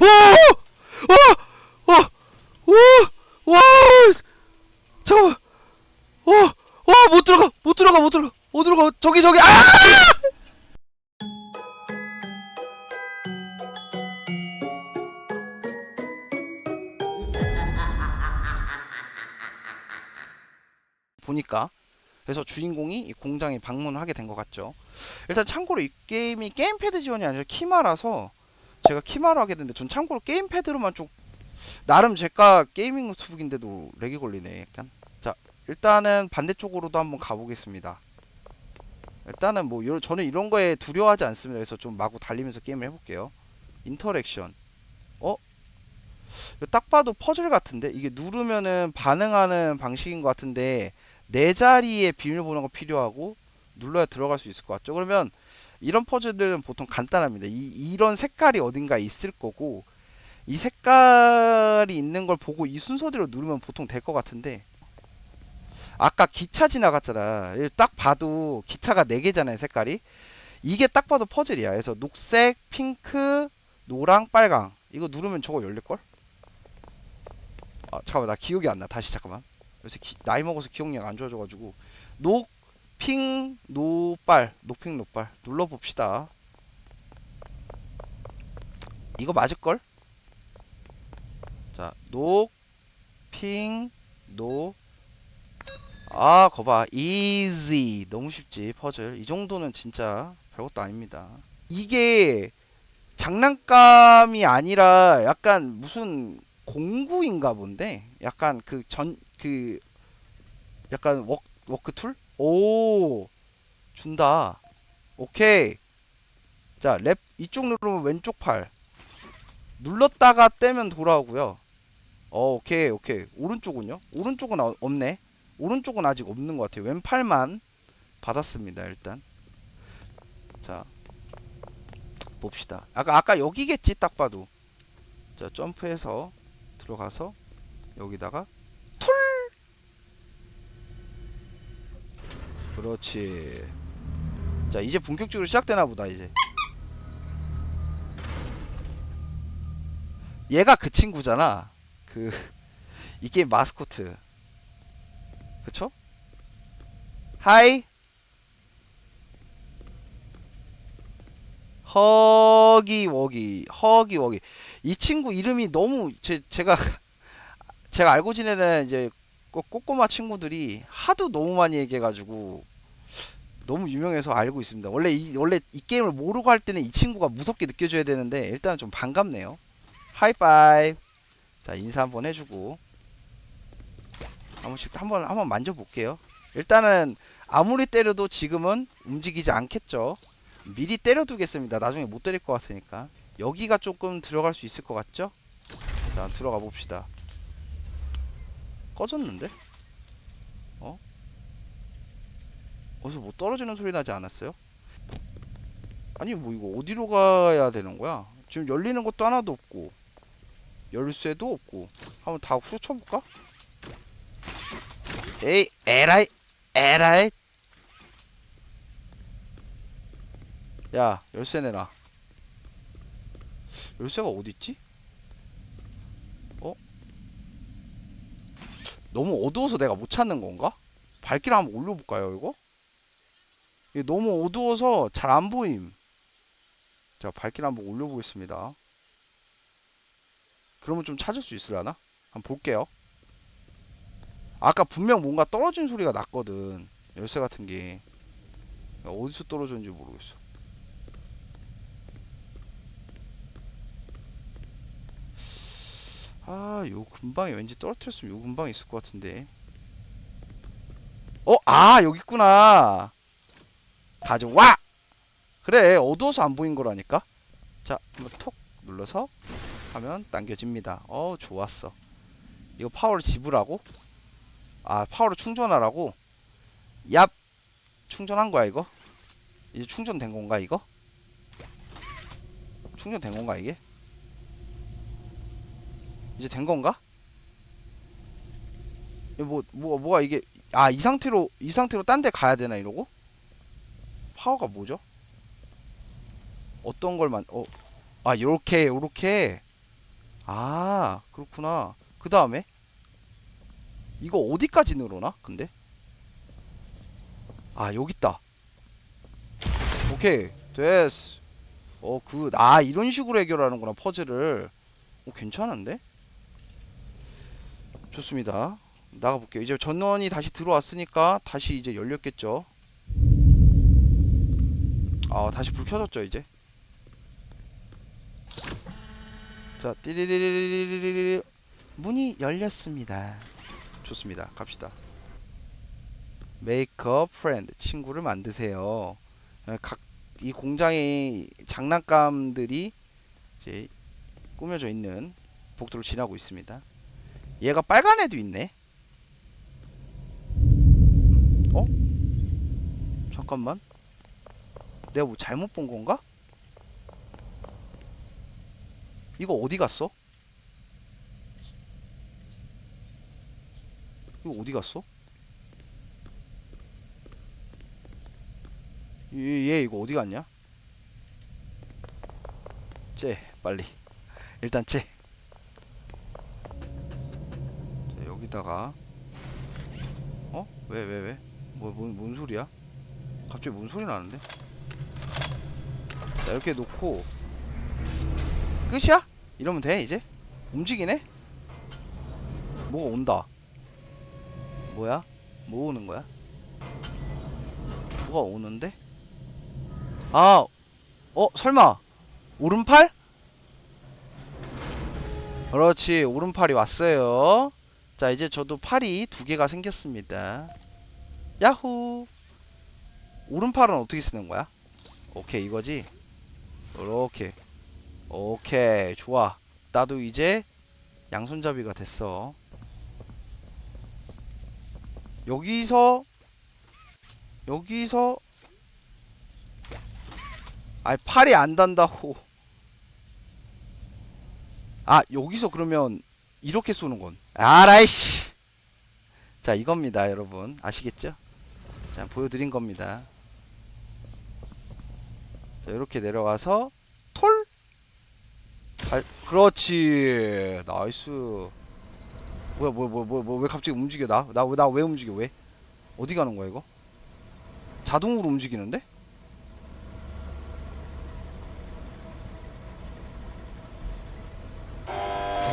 오! 오! 오! 와! 잠깐만. 어! 어! 못 들어가. 못 들어가. 못 들어가. 못 들어가. 저기 저기. 아! 보니까 그래서 주인공이 이 공장에 방문을 하게 된 것 같죠. 일단 참고로 이 게임이 게임패드 지원이 아니라 키마라서 제가 키마로 하게 됐는데 전 참고로 게임패드로만 좀 나름 제가 게이밍 노트북인데도 렉이 걸리네 약간. 자 일단은 반대쪽으로도 한번 가보겠습니다. 일단은 뭐 요- 저는 이런 거에 두려워하지 않습니다. 그래서 좀 마구 달리면서 게임을 해볼게요. 인터랙션. 어? 딱 봐도 퍼즐 같은데? 이게 누르면은 반응하는 방식인 것 같은데 네 자리의 비밀번호가 필요하고 눌러야 들어갈 수 있을 것 같죠? 그러면 이런 퍼즐들은 보통 간단합니다. 이, 이런 색깔이 어딘가 있을 거고 이 색깔이 있는 걸 보고 이 순서대로 누르면 보통 될 것 같은데 아까 기차 지나갔잖아. 이딱 봐도 기차가 4개잖아요 색깔이. 이게 딱 봐도 퍼즐이야. 그래서 녹색 핑크 노랑 빨강. 이거 누르면 저거 열릴걸? 아 잠깐만 나 기억이 안 나. 다시 잠깐만. 요새 기- 나이 먹어서 기억력 안 좋아져가지고. 녹, 핑, 노빨 녹핑 노빨 눌러봅시다 이거 맞을걸? 자, 녹, 핑, 노. 아, 거봐. easy. 너무 쉽지, 퍼즐. 이 정도는 진짜 별것도 아닙니다. 이게 장난감이 아니라 약간 무슨 공구인가 본데? 약간 그 전, 그, 약간 워, 워크 툴? 오, 준다. 오케이. 자, 랩, 이쪽 누르면 왼쪽 팔. 눌렀다가 떼면 돌아오고요. 어, 오케이, 오케이. 오른쪽은요? 오른쪽은 어- 없네. 오른쪽은 아직 없는 것 같아요. 왼팔만 받았습니다, 일단. 자, 봅시다. 아까, 아까 여기겠지, 딱 봐도. 자, 점프해서 들어가서 여기다가 그렇지. 자, 이제 본격적으로 시작되나 보다, 이제. 얘가 그 친구잖아. 그, 이 게임 마스코트. 그쵸? 하이. 허기워기, 허기워기. 이 친구 이름이 너무, 제, 제가, 제가 알고 지내는 이제 꼬- 꼬꼬마 친구들이 하도 너무 많이 얘기해가지고, 너무 유명해서 알고 있습니다. 원래 이, 원래 이 게임을 모르고 할 때는 이 친구가 무섭게 느껴져야 되는데, 일단은 좀 반갑네요. 하이파이브. 자, 인사 한번 해주고. 한 번씩 한번 한번 만져볼게요. 일단은 아무리 때려도 지금은 움직이지 않겠죠. 미리 때려두겠습니다. 나중에 못 때릴 것 같으니까. 여기가 조금 들어갈 수 있을 것 같죠? 자, 들어가 봅시다. 꺼졌는데? 어? 어디서 뭐 떨어지는 소리 나지 않았어요? 아니, 뭐 이거 어디로 가야 되는 거야? 지금 열리는 것도 하나도 없고. 열쇠도 없고 한번 다 후려쳐볼까? 에이 에라이 에라이 야 열쇠 내놔 열쇠가 어딨지? 어? 너무 어두워서 내가 못 찾는 건가? 밝기를 한번 올려볼까요 이거? 이게 너무 어두워서 잘 안 보임 자 밝기를 한번 올려보겠습니다 그러면 좀 찾을 수 있으려나? 한번 볼게요. 아까 분명 뭔가 떨어진 소리가 났거든. 열쇠 같은 게. 어디서 떨어졌는지 모르겠어. 아, 요 근방에 왠지 떨어뜨렸으면 요 근방에 있을 것 같은데. 어, 아, 여기 있구나. 가져와! 그래, 어두워서 안 보인 거라니까. 자, 한번 톡 눌러서 하면 당겨집니다. 어, 좋았어. 이거 파워를 지불하고 아, 파워를 충전하라고. 얍. 충전한 거야, 이거? 이제 충전된 건가, 이거? 충전된 건가, 이게? 이제 된 건가? 뭐, 뭐, 뭐가 이게, 아, 이 상태로, 이 상태로 딴 데 가야 되나, 이러고? 파워가 뭐죠? 어떤 걸 만, 어, 아, 요렇게, 요렇게. 아, 그렇구나. 그 다음에? 이거 어디까지 늘어나? 근데? 아, 여기 있다. 오케이. 됐어. 어, 그, 아, 이런 식으로 해결하는구나, 퍼즐을. 어, 괜찮은데? 좋습니다. 나가볼게요. 이제 전원이 다시 들어왔으니까 다시 이제 열렸겠죠. 아, 다시 불 켜졌죠, 이제. 자, 띠리리리리리리 문이 열렸습니다. 좋습니다. 갑시다. A friend. 친구를 만드세요. 각 이 공장의 장난감들이 이제 꾸며져 있는 복도를 지나고 있습니다. 얘가 빨간 애도 있네. 어? 잠깐만. 내가 뭐 잘못 본 건가? 이거 어디 갔어? 이거 어디 갔어? 얘, 얘 이거 어디 갔냐? 쟤 빨리 일단 쟤 자, 여기다가 어? 왜 왜 왜? 뭐, 뭔, 뭔 소리야? 갑자기 뭔 소리 나는데? 자 이렇게 놓고 끝이야? 이러면 돼 이제? 움직이네? 뭐가 온다 뭐야? 뭐 오는 거야? 뭐가 오는데? 아, 어, 설마 오른팔? 그렇지, 오른팔이 왔어요. 자, 이제 저도 팔이 두 개가 생겼습니다. 야호! 오른팔은 어떻게 쓰는 거야? 오케이, 이거지? 이렇게. 오케이, 좋아. 나도 이제 양손잡이가 됐어. 여기서 여기서 아 팔이 안 단다고 아 여기서 그러면 이렇게 쏘는 건 아라이씨 자 이겁니다 여러분 아시겠죠 자 보여드린 겁니다 자 이렇게 내려가서 톨 발, 그렇지 나이스 뭐야 뭐야 뭐야 뭐야 왜 갑자기 움직여 나 나 나 왜 움직여 왜 어디 가는 거야 이거 자동으로 움직이는데?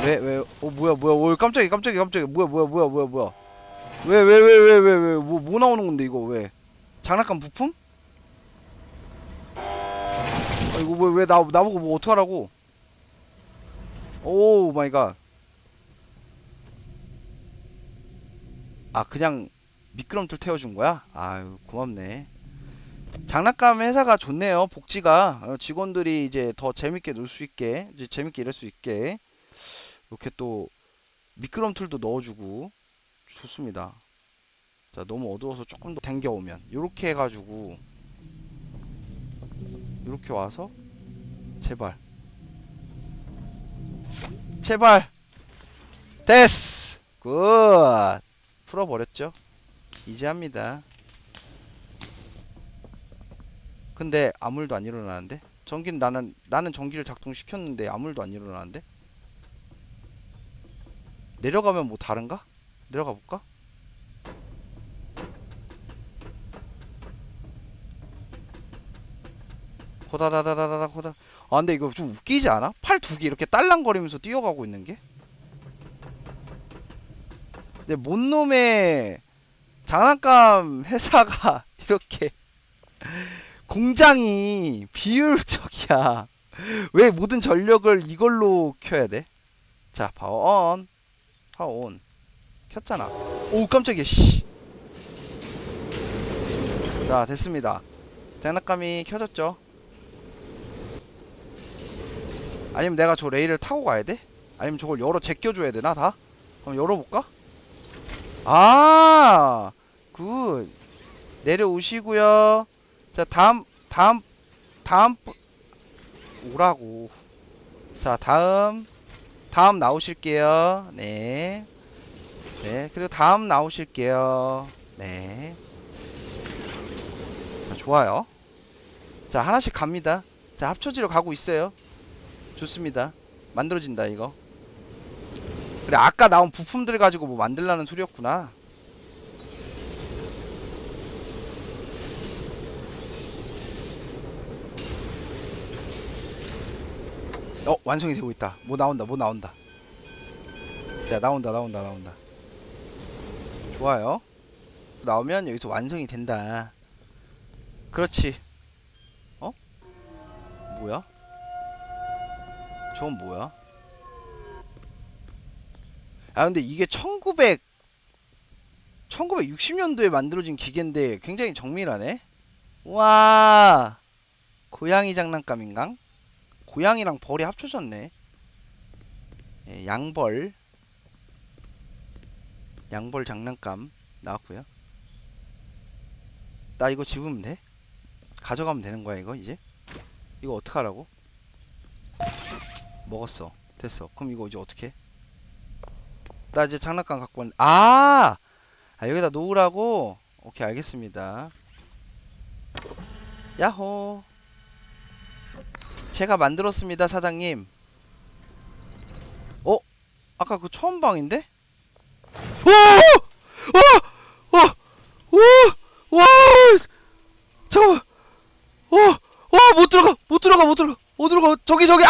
왜, 왜, 어, 뭐야, 뭐야, 어, 깜짝이야, 깜짝이야, 깜짝이야, 뭐야, 뭐야, 뭐야, 뭐야, 뭐야. 왜, 왜, 왜, 왜, 왜, 왜, 뭐, 뭐 나오는 건데, 이거, 왜? 장난감 부품? 아, 이거 왜, 왜, 나, 나보고 뭐 어떡하라고? 오 마이 갓. 아, 그냥 미끄럼틀 태워준 거야? 아유, 고맙네. 장난감 회사가 좋네요. 복지가 어, 직원들이 이제 더 재밌게 놀 수 있게, 이제 재밌게 일할 수 있게 이렇게 또 미끄럼틀도 넣어주고 좋습니다. 자, 너무 어두워서 조금 더 당겨오면 이렇게 해가지고 이렇게 와서 제발, 제발, 됐어, 굿, 풀어버렸죠. 이제 합니다. 근데 아무 일도 안 일어나는데? 전기는 나는 나는 전기를 작동시켰는데 아무 일도 안 일어나는데? 내려가면 뭐 다른가? 내려가 볼까? 호다다다다다 호다 아 근데 이거 좀 웃기지 않아? 팔 두 개 이렇게 딸랑거리면서 뛰어가고 있는 게? 근데 뭔 놈의 장난감 회사가 이렇게 공장이 비효율적이야. 왜 모든 전력을 이걸로 켜야 돼? 자, 파워 온. 파워 온. 켰잖아. 오, 깜짝이야, 씨. 자, 됐습니다. 장난감이 켜졌죠? 아니면 내가 저 레일을 타고 가야 돼? 아니면 저걸 열어 제껴줘야 되나, 다? 그럼 열어볼까? 아, 굿. 내려오시고요. 자, 다음, 다음, 다음, 분- 오라고. 자, 다음, 다음 나오실게요. 네. 네, 그리고 다음 나오실게요. 네. 자, 좋아요. 자, 하나씩 갑니다. 자, 합쳐지러 가고 있어요. 좋습니다. 만들어진다, 이거. 그래 아까 나온 부품들 가지고 뭐 만들라는 소리였구나 어 완성이 되고 있다 뭐 나온다 뭐 나온다 자 나온다 나온다 나온다 좋아요 나오면 여기서 완성이 된다 그렇지 어? 뭐야? 저건 뭐야? 아 근데 이게 1900 1960년도에 만들어진 기계인데 굉장히 정밀하네 와 고양이 장난감인가? 고양이랑 벌이 합쳐졌네 예, 양벌 양벌 장난감 나왔고요 나 이거 집으면 돼? 가져가면 되는 거야 이거 이제? 이거 어떡하라고? 먹었어 됐어 그럼 이거 이제 어떻게 나 이제 장난감 갖고 왔는데 아! 아 여기다 놓으라고? 오케이 알겠습니다 야호 제가 만들었습니다 사장님 어? 아까 그 처음 방인데? 오! 와! 와! 와! 와! 잠깐만 어! 어! 못 들어가! 못 들어가! 못 들어가! 못 들어가! 저기 저기! 아!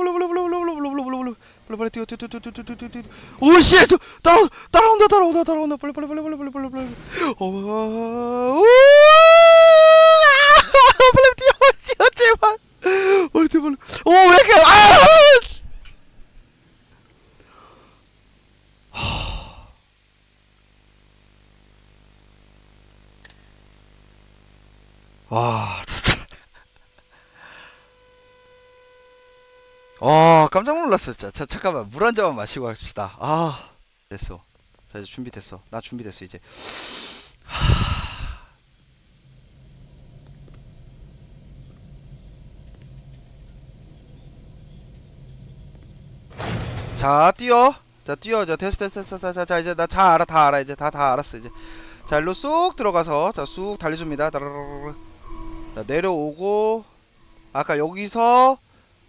빨리 빨리 뛰어 뛰어 뛰어 뛰어 뛰어 뛰어 뛰어 오씨 따라 따라온다 따라온다 따라온다. 빨리 빨리 빨리 빨리 빨리 빨리 빨리 어우 아, 빨리 뛰어 빨리 뛰어 제발. 빨리 뛰어 빨리 오왜 이렇게 아! 와, 진짜. 아. 놀랐어, 진짜. 자, 잠깐만. 물 한 잔만 마시고 합시다. 아, 됐어. 자, 이제 준비됐어. 나 준비됐어, 이제. 하... 자, 뛰어. 자, 뛰어. 자, 됐어, 됐어, 됐어. 자, 자, 자, 이제 나다 알아, 다 알아. 이제 다, 다 알았어, 이제. 자, 일로 쑥 들어가서, 자, 쑥 달려줍니다. 자, 내려오고 아까 여기서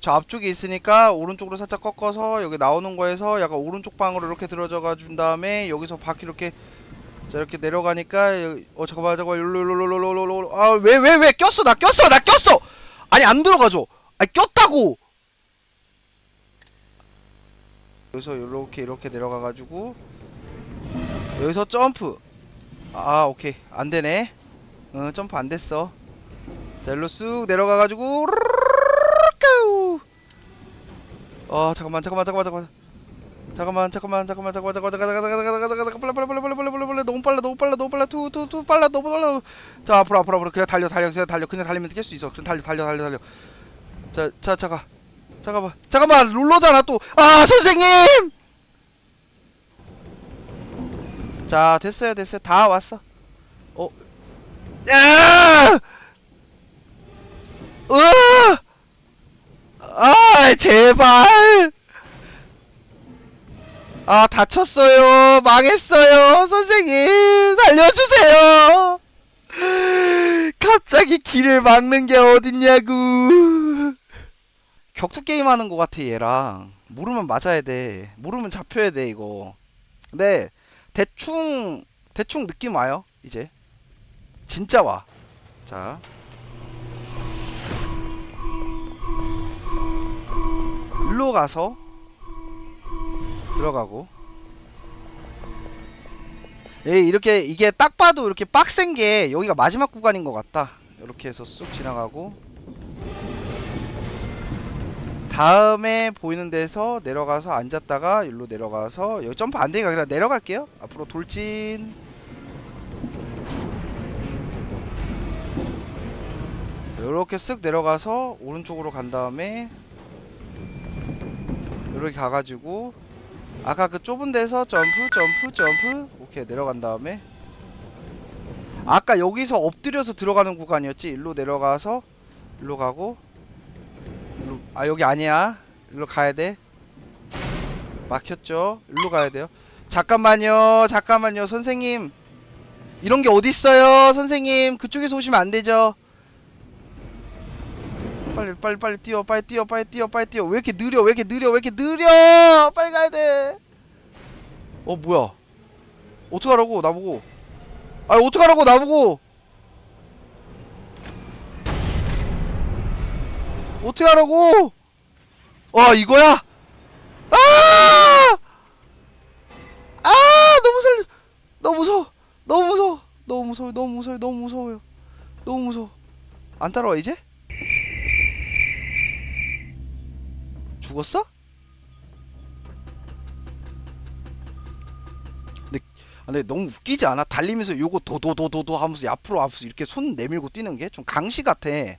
저 앞쪽에 있으니까 오른쪽으로 살짝 꺾어서 여기 나오는 거에서 약간 오른쪽 방으로 이렇게 들어져가 준 다음에 여기서 바퀴 이렇게 자 이렇게 내려가니까 여기- 어 잠깐만 잠깐만 일로 아왜 왜 왜? 꼈어 나 꼈어 나 꼈어! 아니 안 들어가죠. 아니 꼈다고! 여기서 이렇게 이렇게 내려가 가지고 여기서 점프! 아 오케이. 안 되네. 어 점프 안 됐어. 자 일로 쑥 내려가가지고 어 잠깐만 잠깐만 잠깐만 잠깐만 잠깐만 잠깐만 잠깐만 잠깐만 잠깐만 잠깐만 잠깐만 잠깐만 빨리 빨리 빨리 빨리 빨리 빨리 빨리 너무 빨라 너무 빨라 너무 빨라 투투투 빨라 너무 빨라 자 앞으로 앞으로 앞으로 그냥 달려 달려 그냥 달려 그냥 달리면 깰 수 있어 그냥 달려 달려 달려 달려 자자 잠깐 잠깐만 잠깐만 롤러잖아 또아 선생님 자 됐어요 됐어요 다 왔어 어 야! 으아! 아, 제발! 아, 다쳤어요. 망했어요. 선생님, 살려주세요. 갑자기 길을 막는 게 어딨냐고. 격투 게임 하는 것 같아, 얘랑. 모르면 맞아야 돼. 모르면 잡혀야 돼, 이거. 근데, 대충, 대충 느낌 와요, 이제. 진짜 와. 자. 일로 가서 들어가고. 예, 이렇게 이게 딱 봐도 이렇게 빡센 게 여기가 마지막 구간인 것 같다. 이렇게 해서 쑥 지나가고. 다음에 보이는 데서 내려가서 앉았다가 일로 내려가서 여기 점프 안 되니까 그냥 내려갈게요. 앞으로 돌진. 요렇게 쓱 내려가서 오른쪽으로 간 다음에 요렇게 가가지고 아까 그 좁은 데서 점프 점프 점프 오케이 내려간 다음에 아까 여기서 엎드려서 들어가는 구간이었지? 일로 내려가서 일로 가고 일로 아 여기 아니야. 일로 가야 돼. 막혔죠? 일로 가야 돼요. 잠깐만요 잠깐만요 선생님. 이런 게 어딨어요 선생님? 그쪽에서 오시면 안 되죠 빨리 빨리 빨리 뛰어 빨리 뛰어 빨리 뛰어 빨리 뛰어. 왜 이렇게 느려 왜 이렇게 느려 왜 이렇게 느려? 빨리 가야 돼어 뭐야? 어떡하라고 나보고? 아 어떡하라고 나보고? 어떻게 하라고? 와 이거야? 아! 아 너무 살 너무 무서워. 너무 무서워. 너무 무서워 너무 무서워 너무 무서워요. 너무 무서워. 안 따라와 이제? 죽었어? 근데, 아, 근데 너무 웃기지 않아? 달리면서 요거 도도도도도 하면서 앞으로 앞으로 이렇게 손 내밀고 뛰는 게 좀 강시 같아. 얘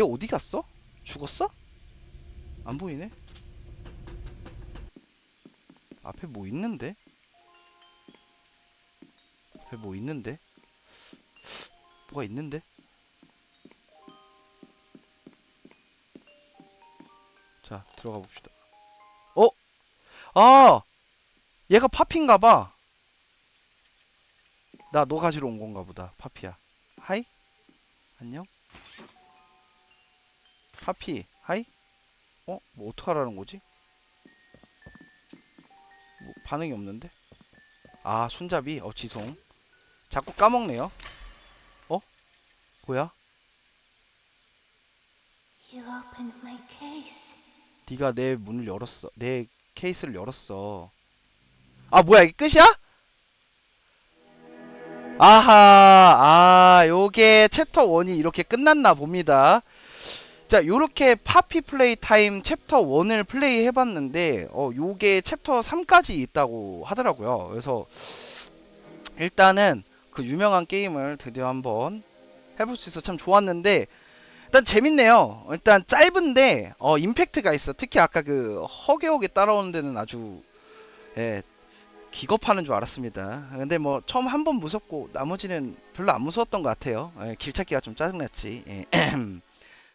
어디 갔어? 죽었어? 안 보이네. 앞에 뭐 있는데? 앞에 뭐 있는데? 뭐가 있는데? 자, 들어가 봅시다. 어? 아! 얘가 파피인가 봐. 나 너 가지러 온 건가 보다. 파피야. 하이? 안녕? 파피, 하이? 어? 뭐 어떡하라는 거지? 뭐 반응이 없는데? 아, 손잡이? 어, 지송. 자꾸 까먹네요. 어? 뭐야? You opened my case. 네가 내 문을 열었어. 내 케이스를 열었어. 아, 뭐야, 이게 끝이야? 아하, 아, 요게 챕터 1이 이렇게 끝났나 봅니다. 자, 요렇게 파피 플레이 타임 챕터 1을 플레이 해봤는데, 어, 요게 챕터 3까지 있다고 하더라고요. 그래서, 일단은 그 유명한 게임을 드디어 한번 해볼 수 있어 참 좋았는데, 일단 재밌네요. 일단 짧은데 어 임팩트가 있어. 특히 아까 그 허개허개 따라오는 데는 아주 예 기겁하는 줄 알았습니다. 근데 뭐 처음 한 번 무섭고 나머지는 별로 안 무서웠던 것 같아요. 예, 길 찾기가 좀 짜증났지. 예.